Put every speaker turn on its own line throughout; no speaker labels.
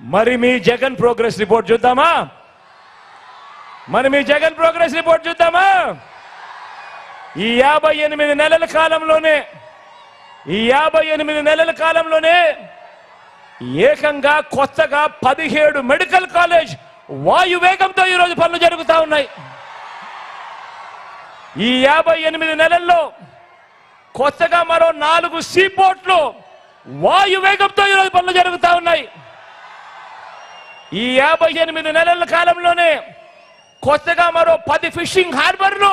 మరి మీ Jagan progress report చూద్దామా? మరి మీ జగన్ ప్రోగ్రెస్ రిపోర్ట్ చూద్దామా? ఈ యాభై ఎనిమిది నెలల కాలంలోనే ఈ యాభై ఎనిమిది నెలల కాలంలోనే ఏకంగా కొత్తగా పదిహేడు మెడికల్ కాలేజ్ వాయు వేగంతో ఈరోజు పనులు జరుగుతూ ఉన్నాయి. ఈ యాభై ఎనిమిది నెలల్లో కొత్తగా మరో నాలుగు సీపోర్ట్లు వాయు వేగంతో ఈరోజు పనులు జరుగుతూ ఉన్నాయి. ఈ యాభై ఎనిమిది నెలల కాలంలోనే కొత్తగా మరో పది ఫిషింగ్ హార్బర్లు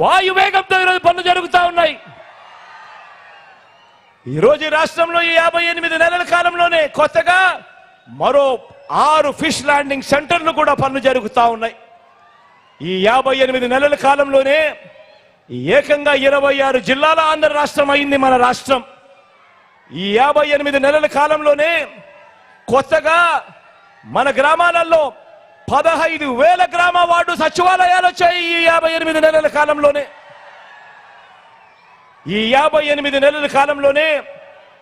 వాయువేగంతో ఈరోజు పనులు జరుగుతూ ఉన్నాయి. ఈరోజు రాష్ట్రంలో ఈ యాభై ఎనిమిది నెలల కాలంలోనే కొత్తగా మరో ఆరు ఫిష్ ల్యాండింగ్ సెంటర్లు కూడా పనులు జరుగుతూ ఉన్నాయి. ఈ యాభై ఎనిమిది నెలల కాలంలోనే ఏకంగా ఇరవై ఆరు జిల్లాల ఆంధ్ర రాష్ట్రం అయింది మన రాష్ట్రం. ఈ యాభై ఎనిమిది నెలల కాలంలోనే కొత్తగా మన గ్రామాలలో పదహైదు వేల గ్రామ వార్డు సచివాలయాలు వచ్చాయి ఈ యాభై ఎనిమిది నెలల కాలంలోనే. ఈ యాభై ఎనిమిది నెలల కాలంలోనే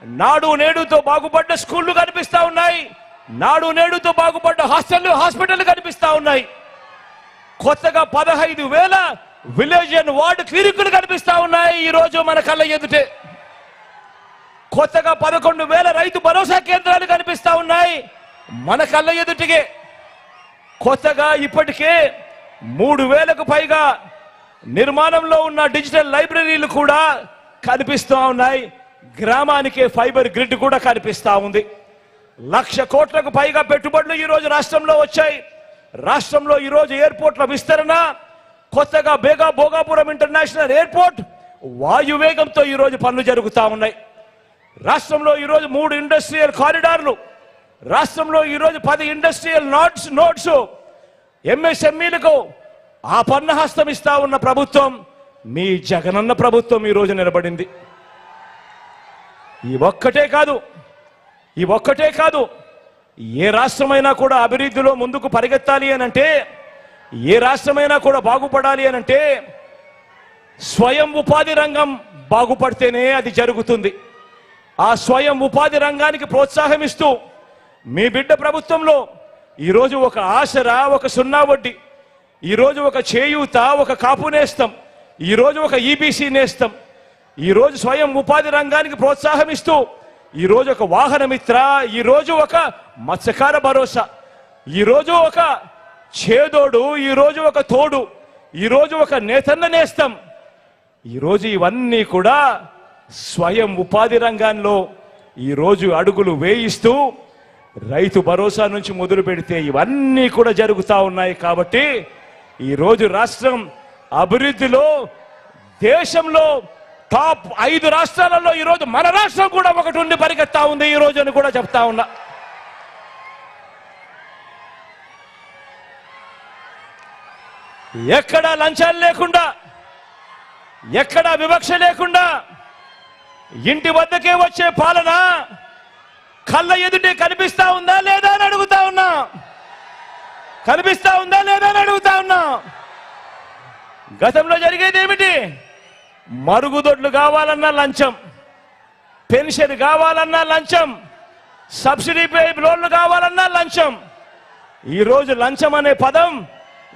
నాడు నేడుతో బాగుపడ్డ స్కూళ్ళు కనిపిస్తా ఉన్నాయి. నాడు నేడుతో బాగుపడ్డ హాస్టల్ హాస్పిటల్ కనిపిస్తా ఉన్నాయి. కొత్తగా పదహైదు వేల విలేజ్ అండ్ వార్డు క్లినిక్లు కనిపిస్తా ఉన్నాయి ఈ రోజు మన కళ్ళ ఎదుటే. కొత్తగా పదకొండు వేల రైతు భరోసా కేంద్రాలు కనిపిస్తా ఉన్నాయి. మన కళ్ళ ఎదుటికే. కొత్తగా ఇప్పటికే మూడు వేలకు పైగా నిర్మాణంలో ఉన్న డిజిటల్ లైబ్రరీలు కూడా కనిపిస్తూ ఉన్నాయి. గ్రామానికే ఫైబర్ గ్రిడ్ కూడా కనిపిస్తా ఉంది. లక్ష కోట్లకు పైగా పెట్టుబడులు ఈరోజు రాష్ట్రంలో వచ్చాయి. రాష్ట్రంలో ఈరోజు ఎయిర్పోర్ట్ల విస్తరణ కొత్తగా బేగా భోగాపురం ఇంటర్నేషనల్ ఎయిర్పోర్ట్ వాయువేగంతో ఈరోజు పనులు జరుగుతూ ఉన్నాయి. రాష్ట్రంలో ఈరోజు మూడు ఇండస్ట్రియల్ కారిడార్లు రాష్ట్రంలో ఈరోజు పది ఇండస్ట్రియల్ నోట్స్ నోట్స్ ఎంఎస్ఎంఈలకు ఆ పన్నహస్తం ఇస్తా ఉన్న ప్రభుత్వం మీ జగనన్న ప్రభుత్వం ఈరోజు నిలబడింది. ఈ ఒక్కటే కాదు ఈ ఒక్కటే కాదు ఏ రాష్ట్రమైనా కూడా అభివృద్ధిలో ముందుకు పరిగెత్తాలి అని అంటే ఏ రాష్ట్రమైనా కూడా బాగుపడాలి అని అంటే స్వయం ఉపాధి రంగం బాగుపడితేనే అది జరుగుతుంది. ఆ స్వయం ఉపాధి రంగానికి ప్రోత్సాహం ఇస్తూ మీ బిడ్డ ప్రభుత్వంలో ఈరోజు ఒక ఆసరా ఒక సున్నా వడ్డీ ఈరోజు ఒక చేయూత ఒక కాపు నేస్తం ఈరోజు ఒక ఈబీసీ నేస్తం ఈరోజు స్వయం ఉపాధి రంగానికి ప్రోత్సాహం ఇస్తూ ఈరోజు ఒక వాహనమిత్ర ఈరోజు ఒక మత్స్యకార భరోసా ఈరోజు ఒక చేదోడు ఈరోజు ఒక తోడు ఈరోజు ఒక నేతన్న నేస్తం ఈరోజు ఇవన్నీ కూడా స్వయం ఉపాధి రంగంలో ఈరోజు అడుగులు వేయిస్తూ రైతు భరోసా నుంచి మొదలు పెడితే ఇవన్నీ కూడా జరుగుతూ ఉన్నాయి కాబట్టి ఈరోజు రాష్ట్రం అభివృద్ధిలో దేశంలో టాప్ ఐదు రాష్ట్రాలలో ఈరోజు మన రాష్ట్రం కూడా ఒకటి ఉండి పరిగెత్తా ఉంది ఈ అని కూడా చెప్తా ఉన్నా. ఎక్కడా లంచాలు లేకుండా ఎక్కడా వివక్ష లేకుండా ఇంటి వద్దకే వచ్చే పాలన కళ్ళ ఎదుటే కనిపిస్తా ఉందా లేదా అని అడుగుతా ఉన్నా. కనిపిస్తా ఉందా లేదా అని అడుగుతా ఉన్నా. గతంలో జరిగేది ఏమిటి? మరుగుదొడ్లు కావాలన్నా లంచం పెన్షన్ కావాలన్నా లంచం సబ్సిడీపై లోన్లు కావాలన్నా లంచం. ఈరోజు లంచం అనే పదం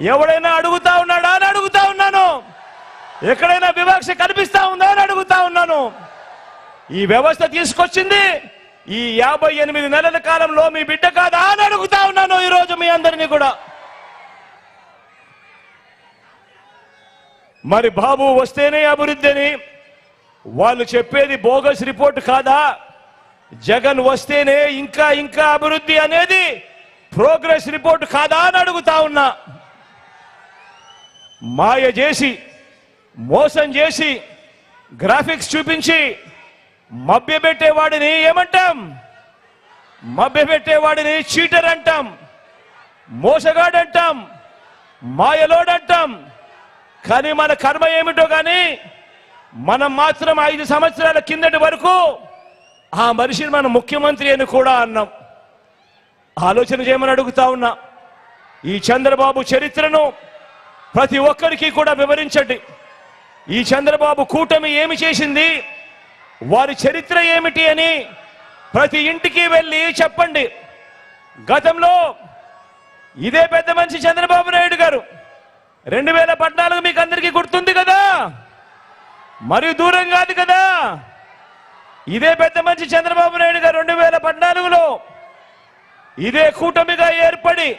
ఎవడైనా అడుగుతా ఉన్నాడా అని అడుగుతా ఉన్నాను. ఎక్కడైనా వివక్ష కనిపిస్తా ఉందా అని అడుగుతా ఉన్నాను. ఈ వ్యవస్థ తీసుకొచ్చింది ఈ యాభై ఎనిమిది నెలల కాలంలో మీ బిడ్డ కాదా అని అడుగుతా ఉన్నాను ఈ రోజు మీ అందరినీ కూడా. మరి బాబు వస్తేనే అభివృద్ధి అని వాళ్ళు చెప్పేది బోగస్ రిపోర్ట్ కాదా? జగన్ వస్తేనే ఇంకా ఇంకా అభివృద్ధి అనేది ప్రోగ్రెస్ రిపోర్ట్ కాదా అని అడుగుతా ఉన్నా. మాయ చేసి మోసం చేసి గ్రాఫిక్స్ చూపించి మభ్యపెట్టేవాడిని ఏమంటాం? మభ్యపెట్టేవాడిని చీటర్ అంటాం మోసగాడంటాం మాయలోడంటాం. కానీ మన కర్మ ఏమిటో కానీ మనం మాత్రం ఐదు సంవత్సరాల కిందటి వరకు ఆ మనిషిని మనం ముఖ్యమంత్రి అని కూడా అన్నాం. ఆలోచన చేయమని అడుగుతా ఉన్నా. ఈ చంద్రబాబు చరిత్రను ప్రతి ఒక్కరికి కూడా వివరించండి. ఈ చంద్రబాబు కూటమి ఏమి చేసింది? వారి చరిత్ర ఏమిటి అని ప్రతి ఇంటికి వెళ్ళి చెప్పండి. గతంలో ఇదే పెద్ద మనిషి చంద్రబాబు నాయుడు గారు రెండు వేల పద్నాలుగు మీకు అందరికీ గుర్తుంది కదా? మరి దూరం కాదు కదా? ఇదే పెద్ద మనిషి చంద్రబాబు నాయుడు గారు రెండు వేల పద్నాలుగులో ఇదే కూటమిగా ఏర్పడి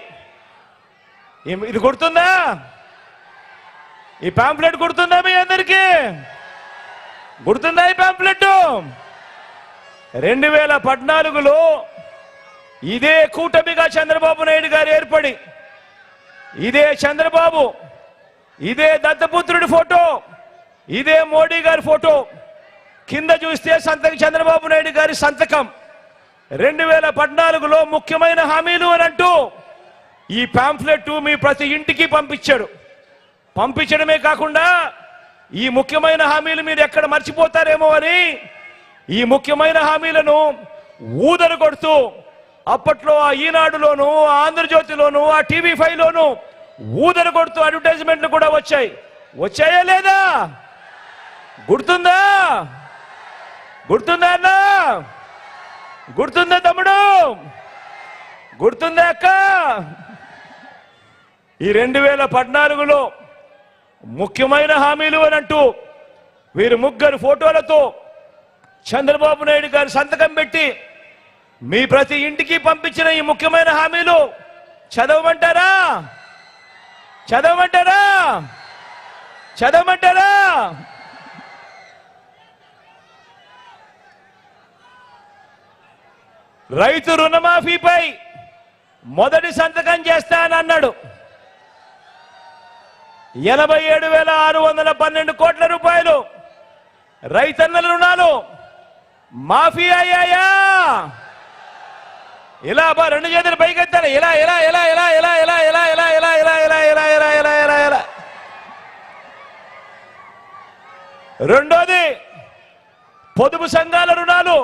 ఇది గుర్తుందా? ఈ పాంప్లెట్ గుర్తుందా మీ అందరికీ? గుర్తుందా ఈ పాంప్లెట్ రెండు వేల పద్నాలుగులో ఇదే కూటమిగా చంద్రబాబు నాయుడు గారు ఏర్పడి ఇదే చంద్రబాబు ఇదే దత్తపుత్రుడి ఫోటో ఇదే మోడీ గారి ఫోటో కింద చూస్తే సంతకం చంద్రబాబు నాయుడు గారి సంతకం. రెండు వేల పద్నాలుగులో ముఖ్యమైన హామీలు అని అంటూ ఈ పాంఫ్లెట్ మీ ప్రతి ఇంటికి పంపించాడు. పంపించడమే కాకుండా ఈ ముఖ్యమైన హామీలు మీరు ఎక్కడ మర్చిపోతారేమో అని ఈ ముఖ్యమైన హామీలను ఊదలు కొడుతూ అప్పట్లో ఆ ఈనాడులోను ఆంధ్రజ్యోతిలోను ఆ టీవీ ఫైవ్ లోను ఊదలు కొడుతూ అడ్వర్టైజ్మెంట్లు కూడా వచ్చాయి. వచ్చాయా లేదా? గుర్తుందా? గుర్తుందా అన్న? గుర్తుందా తమ్ముడు? గుర్తుందా అక్క? ఈ రెండు వేల పద్నాలుగులో ముఖ్యమైన హామీలు అని అంటూ వీరు ముగ్గురు ఫోటోలతో చంద్రబాబు నాయుడు గారు సంతకం పెట్టి మీ ప్రతి ఇంటికి పంపించిన ఈ ముఖ్యమైన హామీలు చదవమంటారా? చదవమంటారా? చదవమంటారా? రైతు రుణమాఫీపై మొదటి సంతకం చేస్తానన్నాడు. ఎనభై ఏడు వేల ఆరు వందల పన్నెండు కోట్ల రూపాయలు రైతన్నల రుణాలు మాఫీ అయ్యాయా ఇలా బా రెండు చేతులు పైకెత్తారు ఇలా ఇలా ఇలా ఇలా ఇలా ఇలా ఇలా ఇలా ఇలా ఇలా ఇలా ఇలా ఇలా ఇలా ఇలా ఇలా రెండోది పొదుపు సంఘాల రుణాలు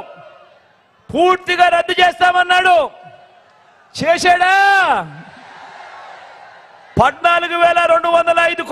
పూర్తిగా రద్దు చేస్తామన్నాడు చేశాడా పద్నాలుగు వేల రెండు వందల ఐదు కోట్లు